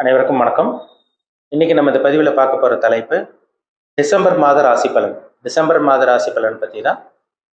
அனைவருக்கும் வணக்கம். இன்னைக்கு நம்ம இந்த பதிவில் பார்க்க போகிற தலைப்பு டிசம்பர் மாத ராசி பலன். டிசம்பர் மாத ராசி பலன் பற்றி தான்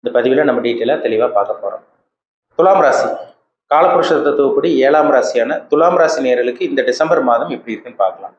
இந்த பதிவில் நம்ம டீட்டெயிலாக தெளிவாக பார்க்க போகிறோம் துலாம் ராசி. காலபுருஷ தத்துவப்படி ஏழாம் ராசியான துலாம் ராசி நேரலுக்கு இந்த டிசம்பர் மாதம் எப்படி இருக்குன்னு பார்க்கலாம்.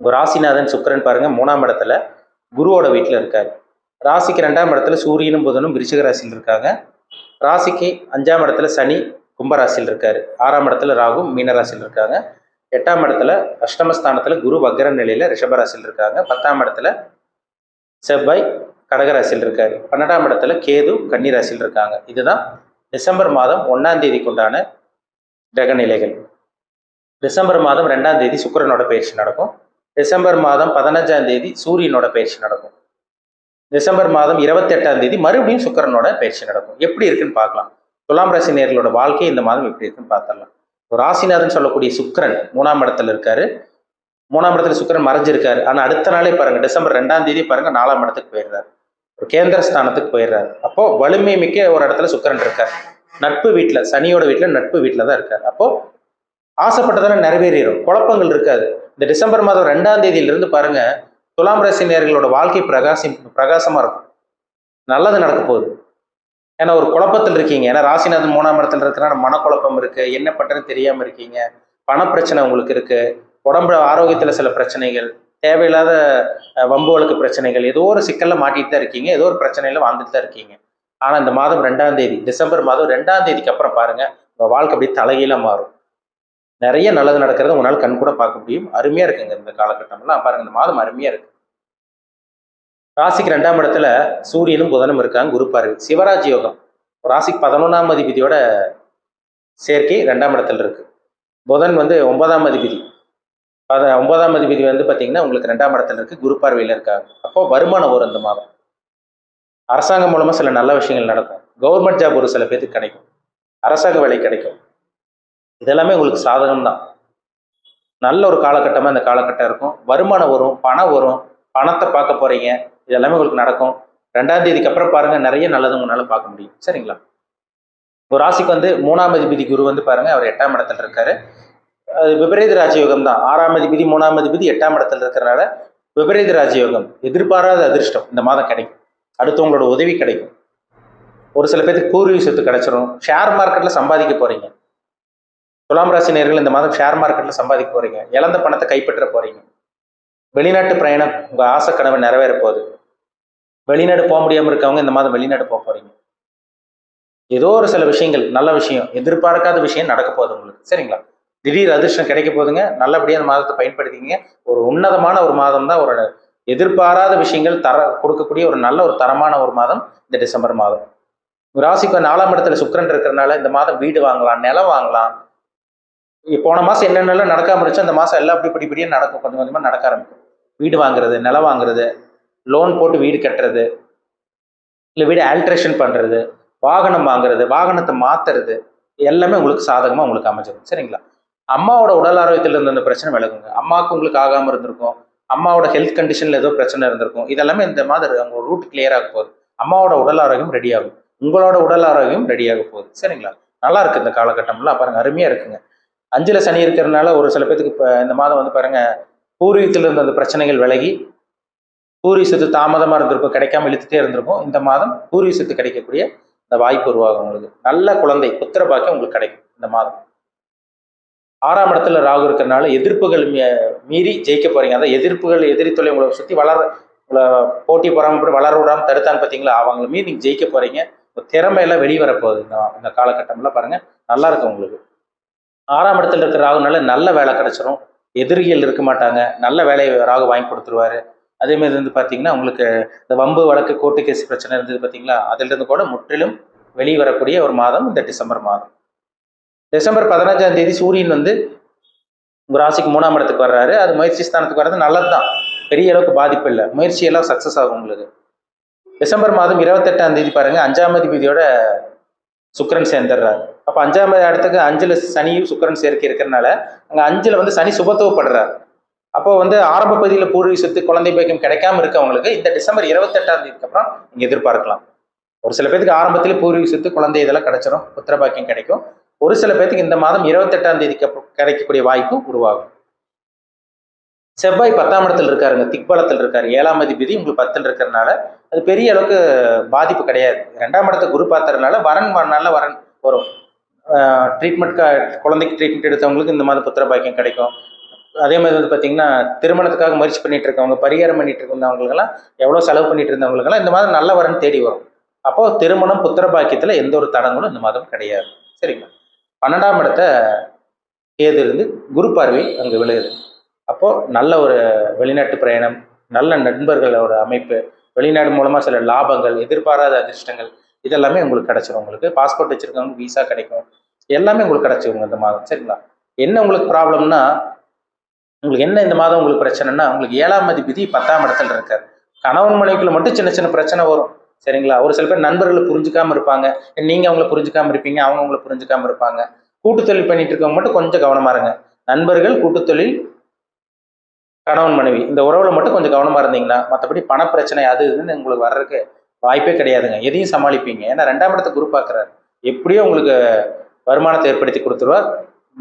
உங்க ராசிநாதன் சுக்கரன் பாருங்கள் மூணாம் இடத்துல குருவோட வீட்டில் இருக்கார். ராசிக்கு ரெண்டாம் இடத்துல சூரியனும் புதனும் விருச்சிக ராசியில் இருக்காங்க. ராசிக்கு அஞ்சாம் இடத்துல சனி கும்பராசியில் இருக்கார். ஆறாம் இடத்துல ராகு மீனராசியில் இருக்காங்க. எட்டாம் இடத்துல அஷ்டமஸ்தானத்துல குரு வக்ர நிலையில ரிஷபராசியில் இருக்காங்க. பத்தாம் இடத்துல செவ்வாய் கடகராசியில் இருக்காரு. பன்னெண்டாம் இடத்துல கேது கன்னிராசியில் இருக்காங்க. இதுதான் டிசம்பர் மாதம் ஒன்னாம் தேதிக்கு உண்டான கிரக நிலைகள் டிசம்பர் மாதம் ரெண்டாம் தேதி சுக்கிரனோட பயிற்சி நடக்கும். டிசம்பர் மாதம் பதினஞ்சாம் தேதி சூரியனோட பயிற்சி நடக்கும். டிசம்பர் மாதம் இருபத்தெட்டாம் தேதி மறுபடியும் சுக்கரனோட பயிற்சி நடக்கும். எப்படி இருக்குன்னு பார்க்கலாம். துலாம் ராசி நேர்களோட வாழ்க்கை இந்த மாதம் எப்படி இருக்குன்னு பார்த்துடலாம். ராசிநாதன் சொல்லக்கூடிய சுக்கரன் மூணாம் இடத்துல இருக்காரு. மூணாம் இடத்துல சுக்கரன் மறைஞ்சிருக்காரு. ஆனால் அடுத்த நாளே பாருங்க டிசம்பர் ரெண்டாம் தேதி பாருங்க நாலாம் இடத்துக்கு போயிடுறாரு. ஒரு கேந்திர ஸ்தானத்துக்கு போயிடுறாரு. அப்போ வலிமை மிக்க ஒரு இடத்துல சுக்கரன் இருக்கார். நட்பு வீட்டில் சனியோட வீட்டில் நட்பு வீட்டில் தான் இருக்கார். அப்போ ஆசைப்பட்டதெல்லாம் நிறைவேறிடும் குழப்பங்கள் இருக்காது. இந்த டிசம்பர் மாதம் ரெண்டாம் தேதியிலிருந்து பாருங்க துலாம் ராசி நேர்களோட வாழ்க்கை பிரகாசி பிரகாசமா இருக்கும். நல்லது நடக்க போகுது. ஏன்னா ஒரு குழப்பத்தில் இருக்கீங்க. ஏன்னா ராசிநாதன் மூணாம் இடத்துல இருக்கிறனால மனக்குழப்பம் இருக்கு. என்ன பண்றதுன்னு தெரியாம இருக்கீங்க. பணப்பிரச்சனை உங்களுக்கு இருக்கு. உடம்பு ஆரோக்கியத்துல சில பிரச்சனைகள் தேவையில்லாத வம்பு வழக்கு பிரச்சனைகள் ஏதோ ஒரு சிக்கல்ல மாட்டிட்டு தான் இருக்கீங்க. ஏதோ ஒரு பிரச்சனையில வாழ்ந்துட்டு தான் இருக்கீங்க. ஆனா இந்த மாதம் ரெண்டாம் தேதி டிசம்பர் மாதம் ரெண்டாம் தேதிக்கு அப்புறம் பாருங்க உங்க வாழ்க்கை அப்படியே தலைகீழ மாறும். நிறைய நல்லது நடக்கிறத உங்களால் கண் கூட பார்க்க முடியும். அருமையா இருக்குங்க இந்த காலகட்டம்லாம். பாருங்க இந்த மாதம் அருமையா இருக்கு. ராசிக்கு ரெண்டாம் இடத்துல சூரியனும் புதனும் இருக்காங்க குருப்பாரு சிவராஜ் யோகம். ராசிக்கு பதினொன்றாம் அதிபதியோட சேர்க்கை ரெண்டாம் இடத்துல இருக்கு. புதன் வந்து ஒன்பதாம் அதிபதி. அத ஒன்பதாம் அதிபதி வந்து பார்த்தீங்கன்னா உங்களுக்கு ரெண்டாம் இடத்துல இருக்கு குரு பார்வையில் இருக்காங்க. அப்போ வருமானம் வரும் இந்த மாதம். அரசாங்கம் மூலமாக சில நல்ல விஷயங்கள் நடக்கும். கவர்மெண்ட் ஜாப் ஒரு சில பேருக்கு கிடைக்கும். அரசாங்க வேலை கிடைக்கும். இதெல்லாமே உங்களுக்கு சாதகம் தான். நல்ல ஒரு காலகட்டமாக இந்த காலகட்டம் இருக்கும். வருமானம் வரும் பணம் வரும். பணத்தை பார்க்க இது இதெல்லாமே உங்களுக்கு நடக்கும். ரெண்டாம் தேதிக்கு அப்புறம் பாருங்க நிறைய நல்லது உங்களால பார்க்க முடியும். சரிங்களா? ஒரு ராசிக்கு வந்து மூணாம் அதிபதி குரு வந்து பாருங்க அவர் எட்டாம் இடத்துல இருக்காரு. அது விபரீத ராஜயோகம் தான். ஆறாம் அதிபதி மூணாம் அதிபதி எட்டாம் இடத்துல இருக்கிறனால விபரீத ராஜயோகம். எதிர்பாராத அதிர்ஷ்டம் இந்த மாதம் கிடைக்கும். அடுத்தவங்களோட உதவி கிடைக்கும். ஒரு சில பேருக்கு பூர்வீக சொத்து கிடைச்சிரும். ஷேர் மார்க்கெட்ல சம்பாதிக்க போறீங்க. துலாம் ராசி நேர்கள் இந்த மாதம் ஷேர் மார்க்கெட்ல சம்பாதிக்க போறீங்க. இழந்த பணத்தை கைப்பற்ற போறீங்க. வெளிநாட்டு பிரயாணம் உங்க ஆசை கனவு நிறைவேற போகுது. வெளிநாடு போக முடியாம இருக்கவங்க இந்த மாதம் வெளிநாடு போக போறீங்க. ஏதோ ஒரு சில விஷயங்கள் நல்ல விஷயம் எதிர்பார்க்காத விஷயம் நடக்க போகுது உங்களுக்கு. சரிங்களா? திடீர் அதிர்ஷ்டம் கிடைக்க போகுதுங்க. நல்லபடியாக அந்த மாதத்தை பயன்படுத்திக்கிங்க. ஒரு உன்னதமான ஒரு மாதம் தான் ஒரு எதிர்பாராத விஷயங்கள் தர கொடுக்கக்கூடிய ஒரு நல்ல ஒரு தரமான ஒரு மாதம் இந்த டிசம்பர் மாதம். ராசிக்கு நாலாம் இடத்துல சுக்கிரன் இருக்கிறனால இந்த மாதம் வீடு வாங்கலாம் நிலம் வாங்கலாம். போன மாசம் என்னென்னலாம் நடக்காம இருந்துச்சு அந்த மாசம் எல்லாம் அப்படி படிப்படியாக நடக்கும். கொஞ்சம் கொஞ்சமா நடக்க ஆரம்பிக்கும். வீடு வாங்குறது நிலம் வாங்குறது லோன் போட்டு வீடு கட்டுறது இல்லை வீடு ஆல்ட்ரேஷன் பண்ணுறது வாகனம் வாங்குறது வாகனத்தை மாற்றுறது எல்லாமே உங்களுக்கு சாதகமாக உங்களுக்கு அமைஞ்சிடும். சரிங்களா? அம்மாவோட உடல் ஆரோக்கியத்தில் இருந்த அந்த பிரச்சனை விலகுங்க. அம்மாவுக்கு உங்களுக்கு ஆகாமல் இருந்திருக்கும். அம்மாவோட ஹெல்த் கண்டிஷனில் ஏதோ பிரச்சனை இருந்திருக்கும். இதெல்லாமே இந்த மாதிரி அவங்க ரூட் கிளியர் ஆக போகுது. அம்மாவோட உடல் ஆரோக்கியம் ரெடி ஆகும். உங்களோட உடல் ஆரோக்கியம் ரெடி ஆக போகுது. சரிங்களா? நல்லா இருக்கு இந்த காலகட்டம்லாம். பாருங்க அருமையாக இருக்குங்க. அஞ்சில் சனி இருக்கிறதுனால ஒரு சில பேத்துக்கு இப்போ இந்த மாதம் வந்து பாருங்கள் பூர்வீகத்தில் இருந்த அந்த பிரச்சனைகள் விலகி பூர்வீக சொத்து தாமதமா இருந்திருக்கும் கிடைக்காம இழுத்துட்டே இருந்திருக்கும் இந்த மாதம் பூர்வீக சொத்து கிடைக்கக்கூடிய இந்த வாய்ப்பு உருவாகும் உங்களுக்கு. நல்ல குழந்தை புத்திர பாக்கியம் உங்களுக்கு கிடைக்கும் இந்த மாதம். ஆறாம் இடத்துல ராகு இருக்கிறனால எதிர்ப்புகள் மீ- மீறி ஜெயிக்க போறீங்க. அதான் எதிர்ப்புகள் எதிரி தொலை உங்களை சுற்றி வளர உங்களை போட்டி பொறாம வளர விடாம தடுத்தாங்க பார்த்தீங்களா அவங்கள மீறி நீங்கள் ஜெயிக்க போறீங்க. திறமையெல்லாம் வெளிவரப்போகுது இந்த இந்த காலகட்டம்லாம் பாருங்க. நல்லா இருக்கும் உங்களுக்கு. ஆறாம் இடத்துல இருக்கிற ராகுனால நல்ல வேலை கிடைச்சிரும். எதிரிகள் இருக்க மாட்டாங்க. நல்ல வேலையை ராகு வாங்கி கொடுத்துருவாரு. அதே மாதிரி வந்து பார்த்தீங்கன்னா உங்களுக்கு இந்த வம்பு வழக்கு கோர்ட்டு கேஸ் பிரச்சனை இருந்தது பார்த்தீங்களா அதிலிருந்து கூட முற்றிலும் வெளியே வரக்கூடிய ஒரு மாதம் இந்த டிசம்பர் மாதம். டிசம்பர் பதினஞ்சாம் தேதி சூரியன் வந்து உங்கள் ராசிக்கு மூணாம் இடத்துக்கு வர்றாரு. அது முயற்சி ஸ்தானத்துக்கு வர்றது நல்லது தான் பெரிய அளவுக்கு பாதிப்பு இல்லை. முயற்சியெல்லாம் சக்ஸஸ் ஆகும் உங்களுக்கு. டிசம்பர் மாதம் இருபத்தெட்டாம் தேதி பாருங்கள் அஞ்சாம் அதிபதியோட சுக்கரன் சேர்ந்துடுறாரு. அப்போ அஞ்சாம் இடத்துக்கு அஞ்சுல சனியும் சுக்கிரன் சேர்க்கை இருக்கிறனால அங்கே அஞ்சில் வந்து சனி சுபத்துவப்படுறாரு அப்போ வந்து ஆரம்ப பகுதியில் பூர்வீக சொத்து குழந்தை பாக்கியம் கிடைக்காம இருக்கவங்களுக்கு இந்த டிசம்பர் இருபத்தெட்டாம் தேதிக்கு அப்புறம் நீங்கள் எதிர்பார்க்கலாம். ஒரு சில பேருக்கு ஆரம்பத்தில் பூர்வீக சொத்து குழந்தை இதெல்லாம் கிடைச்சிரும் புத்திர பாக்கியம் கிடைக்கும். ஒரு சில பேர்த்துக்கு இந்த மாதம் இருபத்தெட்டாம் தேதிக்கு அப்புறம் கிடைக்கக்கூடிய வாய்ப்பு உருவாகும். செவ்வாய் பத்தாம் இடத்துல இருக்காருங்க திக்பலத்தில் இருக்காரு ஏழாம் அதிபதி உங்களுக்கு பத்தில் இருக்கிறனால அது பெரிய அளவுக்கு பாதிப்பு கிடையாது. ரெண்டாம் இடத்த குரு பார்த்ததுனால வரன் நல்ல வரன் வரும். ட்ரீட்மெண்ட் குழந்தைக்கு ட்ரீட்மெண்ட் எடுத்தவங்களுக்கு இந்த மாதிரி புத்திர பாக்கியம் கிடைக்கும். அதே மாதிரி வந்து பார்த்தீங்கன்னா திருமணத்துக்காக முயற்சி பண்ணிட்டு இருக்கவங்க பரிகாரம் பண்ணிட்டு இருந்தவங்களுக்கெல்லாம் எவ்வளோ செலவு பண்ணிட்டு இருந்தவங்களுக்கெல்லாம் இந்த மாதிரி நல்ல வரன் தேடி வரும். அப்போ திருமணம் புத்திர பாக்கியத்தில் எந்த ஒரு தடங்களும் இந்த மாதம் கிடையாது. சரிங்களா? பன்னெண்டாம் இடத்த கேது இருந்து குரு பார்வை அங்கே விழுகுது அப்போ நல்ல ஒரு வெளிநாட்டு பிரயாணம் நல்ல நண்பர்களோட அமைப்பு வெளிநாடு மூலமா சில லாபங்கள் எதிர்பாராத அதிர்ஷ்டங்கள் இதெல்லாமே உங்களுக்கு கிடைச்சிடும் உங்களுக்கு பாஸ்போர்ட் வச்சிருக்கவங்க விசா கிடைக்கும். எல்லாமே உங்களுக்கு கிடைச்சிருங்க இந்த மாதம். சரிங்களா? என்ன உங்களுக்கு ப்ராப்ளம்னா உங்களுக்கு என்ன இந்த மாதம் உங்களுக்கு பிரச்சனைனா உங்களுக்கு ஏழாம் அதிபதி பத்தாம் இடத்துல இருக்காரு. கணவன் மனைவிக்குள்ள மட்டும் சின்ன சின்ன பிரச்சனை வரும். சரிங்களா? ஒரு சில பேர் நண்பர்களை புரிஞ்சுக்காம இருப்பாங்க. நீங்க அவங்கள புரிஞ்சுக்காம இருப்பீங்க அவங்க உங்களை புரிஞ்சுக்காம இருப்பாங்க. கூட்டுத்தொழில் பண்ணிட்டு இருக்கவங்க மட்டும் கொஞ்சம் கவனமா இருங்க. நண்பர்கள் கூட்டுத்தொழில் கணவன் மனைவி இந்த உறவுல மட்டும் கொஞ்சம் கவனமா இருந்தீங்கன்னா மற்றபடி பணப்பிரச்சனை அது இதுன்னு உங்களுக்கு வர்றதுக்கு வாய்ப்பே கிடையாதுங்க. எதையும் சமாளிப்பீங்க. ஏன்னா ரெண்டாம் இடத்த குரு பார்க்குறாரு. எப்படியோ உங்களுக்கு வருமானத்தை ஏற்படுத்தி கொடுத்துருவார்.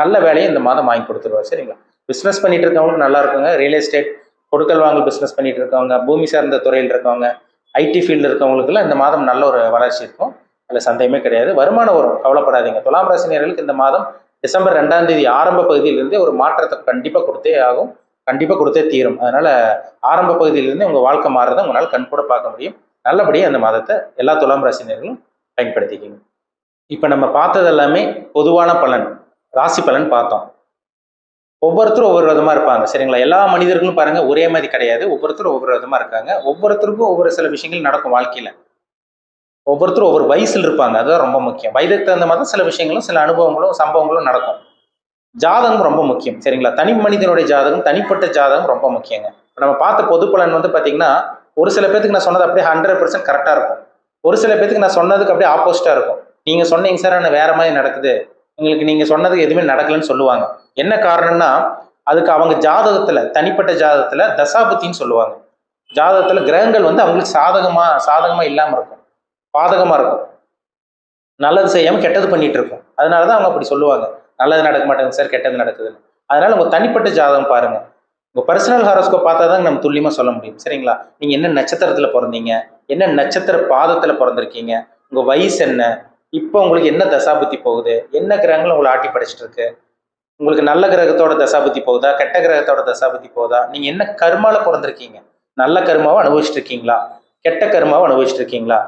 நல்ல வேலையை இந்த மாதம் வாங்கி கொடுத்துருவார். சரிங்களா? பிஸ்னஸ் பண்ணிட்டு இருக்கவங்களுக்கு நல்லா இருக்குங்க. ரியல் எஸ்டேட் கொடுக்கல் வாங்கல் பிஸ்னஸ் பண்ணிட்டு இருக்கவங்க பூமி சார்ந்த துறையில் இருக்கவங்க ஐடி ஃபீல்டில் இருக்கவங்களுக்குலாம் இந்த மாதம் நல்ல ஒரு வளர்ச்சி இருக்கும். அதில் சந்தேகமே கிடையாது. வருமானம் வரும். கவலைப்படாதீங்க. துலாம் ராசினியர்களுக்கு இந்த மாதம் டிசம்பர் ரெண்டாம் தேதி ஆரம்ப பகுதியிலிருந்தே ஒரு மாற்றத்தை கண்டிப்பாக கொடுத்தே ஆகும். கண்டிப்பாக கொடுத்தே தீரும். அதனால ஆரம்ப பகுதியிலிருந்து உங்கள் வாழ்க்கை மாறுறதை உங்களால் கண் கூட பார்க்க முடியும். நல்லபடியாக அந்த மாதத்தை எல்லா துலாம் ராசினர்களும் பயன்படுத்திக்கணும். இப்போ நம்ம பார்த்தது எல்லாமே பொதுவான பலன் ராசி பலன் பார்த்தோம். ஒவ்வொருத்தரும் ஒவ்வொரு விதமாக இருப்பாங்க சரிங்களா? எல்லா மனிதர்களும் பாருங்க ஒரே மாதிரி கிடையாது. ஒவ்வொருத்தரும் ஒவ்வொரு விதமாக இருக்காங்க. ஒவ்வொருத்தருக்கும் ஒவ்வொரு சில விஷயங்கள் நடக்கும் வாழ்க்கையில். ஒவ்வொருத்தரும் ஒவ்வொரு வயசில் இருப்பாங்க அதுதான் ரொம்ப முக்கியம். வயதுக்கு தகுந்த மாதிரி தான் சில விஷயங்களும் சில அனுபவங்களும் சம்பவங்களும் நடக்கும். ஜாதகம் ரொம்ப முக்கியம் சரிங்களா? தனி மனிதனுடைய ஜாதகம் தனிப்பட்ட ஜாதகம் ரொம்ப முக்கியங்க. நம்ம பார்த்த பொது பலன் வந்து பார்த்தீங்கன்னா ஒரு சில பேத்துக்கு நான் சொன்னது அப்படியே ஹண்ட்ரட் பர்சன்ட் கரெக்டாக இருக்கும். ஒரு சில பேத்துக்கு நான் சொன்னதுக்கு அப்படியே ஆப்போசிட்டாக இருக்கும். நீங்கள் சொன்னீங்க சார் ஆனால் வேற மாதிரி நடக்குது? உங்களுக்கு நீங்கள் சொன்னதுக்கு எதுவுமே நடக்கலன்னு சொல்லுவாங்க. என்ன காரணம்னா அதுக்கு அவங்க ஜாதகத்தில் தனிப்பட்ட ஜாதகத்தில் தசாபுத்தின்னு சொல்லுவாங்க. ஜாதகத்தில் கிரகங்கள் வந்து அவங்களுக்கு சாதகமாக சாதகமாக இல்லாமல் இருக்கும். பாதகமாக இருக்கும். நல்லது செய்யாமல் கெட்டது பண்ணிட்டு இருக்கும். அதனாலதான் அவங்க அப்படி சொல்லுவாங்க. நல்லது நடக்க மாட்டேங்குது சார் கெட்டது நடக்குதுன்னு. அதனால உங்கள் தனிப்பட்ட ஜாதகம் பாருங்கள் உங்கள் பர்சனல் ஹாரோஸ்கோப் பார்த்தா தான் நம்ம துல்லியமாக சொல்ல முடியும். சரிங்களா? நீங்கள் என்ன நட்சத்திரத்தில் பிறந்தீங்க? என்ன நட்சத்திர பாதத்தில் பிறந்திருக்கீங்க? உங்கள் வயசு என்ன? இப்போ உங்களுக்கு என்ன தசாபுத்தி போகுது? என்ன கிரகங்கள் உங்களை ஆட்டி படிச்சுட்டு இருக்கு உங்களுக்கு நல்ல கிரகத்தோட தசாபுத்தி போகுதா? கெட்ட கிரகத்தோட தசாபுத்தி போகுதா? நீங்கள் என்ன கருமாவில் பிறந்திருக்கீங்க? நல்ல கர்மாவை அனுபவிச்சுட்டு இருக்கீங்களா கெட்ட கர்மாவை அனுபவிச்சுட்டு இருக்கீங்களா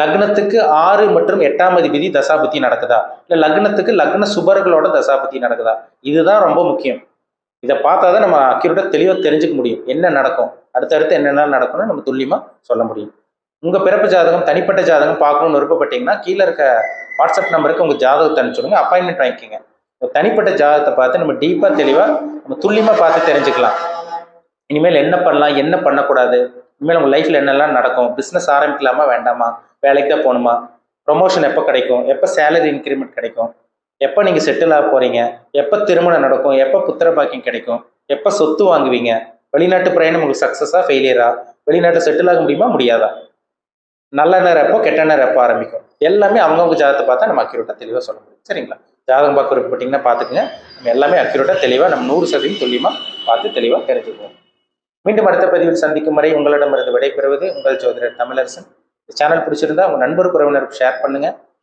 லக்னத்துக்கு ஆறு மற்றும் எட்டாம் அதிபதி தசாபுத்தி நடக்குதா? இல்லை லக்னத்துக்கு லக்ன சுபர்களோட தசாபுத்தி நடக்குதா? இதுதான் ரொம்ப முக்கியம். இதை பார்த்தா தான் நம்ம அக்யூரேட்டாக தெளிவாக தெரிஞ்சுக்க முடியும். என்ன நடக்கும்? அடுத்தடுத்து என்னென்ன நடக்கும்னு நம்ம துல்லியமாக சொல்ல முடியும். உங்கள் பிறப்பு ஜாதகம் தனிப்பட்ட ஜாதகம் பார்க்கணும்னு விருப்பப்பட்டீங்கன்னா கீழே இருக்க வாட்ஸ்அப் நம்பருக்கு உங்கள் ஜாதகத்தை அனுப்பிச்சுடுங்க அப்பாயின்மெண்ட் வாங்கிக்கோங்க. தனிப்பட்ட ஜாதகத்தை பார்த்து நம்ம டீப்பாக தெளிவாக நம்ம துல்லியமாக பார்த்து தெரிஞ்சுக்கலாம். இனிமேல் என்ன பண்ணலாம் என்ன பண்ணக்கூடாது? இனிமேல் உங்கள் லைஃப்பில் என்னெல்லாம் நடக்கும்? பிஸ்னஸ் ஆரம்பிக்கலாமா வேண்டாமா? வேலைக்கு தான் போகணுமா? ப்ரொமோஷன் எப்போ கிடைக்கும்? எப்போ சேலரி இன்க்ரிமெண்ட் கிடைக்கும்? எப்போ நீங்கள் செட்டில் ஆக போகிறீங்க எப்போ திருமணம் நடக்கும்? எப்போ புத்திர பாக்கியம் கிடைக்கும்? எப்போ சொத்து வாங்குவீங்க? வெளிநாட்டு பிரயாணம் உங்களுக்கு சக்ஸஸாக ஃபெயிலியரா வெளிநாட்டு செட்டில் ஆக முடியுமா? முடியாதா? நல்ல நேரம் எப்போ கெட்ட நேரம் எப்போ ஆரம்பிக்கும்? எல்லாமே அவங்கவுங்க ஜாதகத்தை பார்த்தா நம்ம அக்யூரேட்டாக தெளிவாக சொல்ல முடியும். சரிங்களா? ஜாதகம் பார்க்க விருப்பப்பட்டீங்கன்னா பார்த்துக்குங்க. நம்ம எல்லாமே அக்யூரேட்டாக தெளிவாக நம்ம நூறு சதவீதம் துல்லியமாக பார்த்து தெளிவாக தெரிஞ்சுக்குவோம். மீண்டும் அடுத்த பதிவில் சந்திக்கும் வரை உங்களிடமிருந்து விடைபெறுவது உங்கள் ஜோதிடர் தமிழரசன். இந்த சேனல் பிடிச்சிருந்தா உங்கள் நண்பர் உறவினருக்கு ஷேர் பண்ணுங்கள்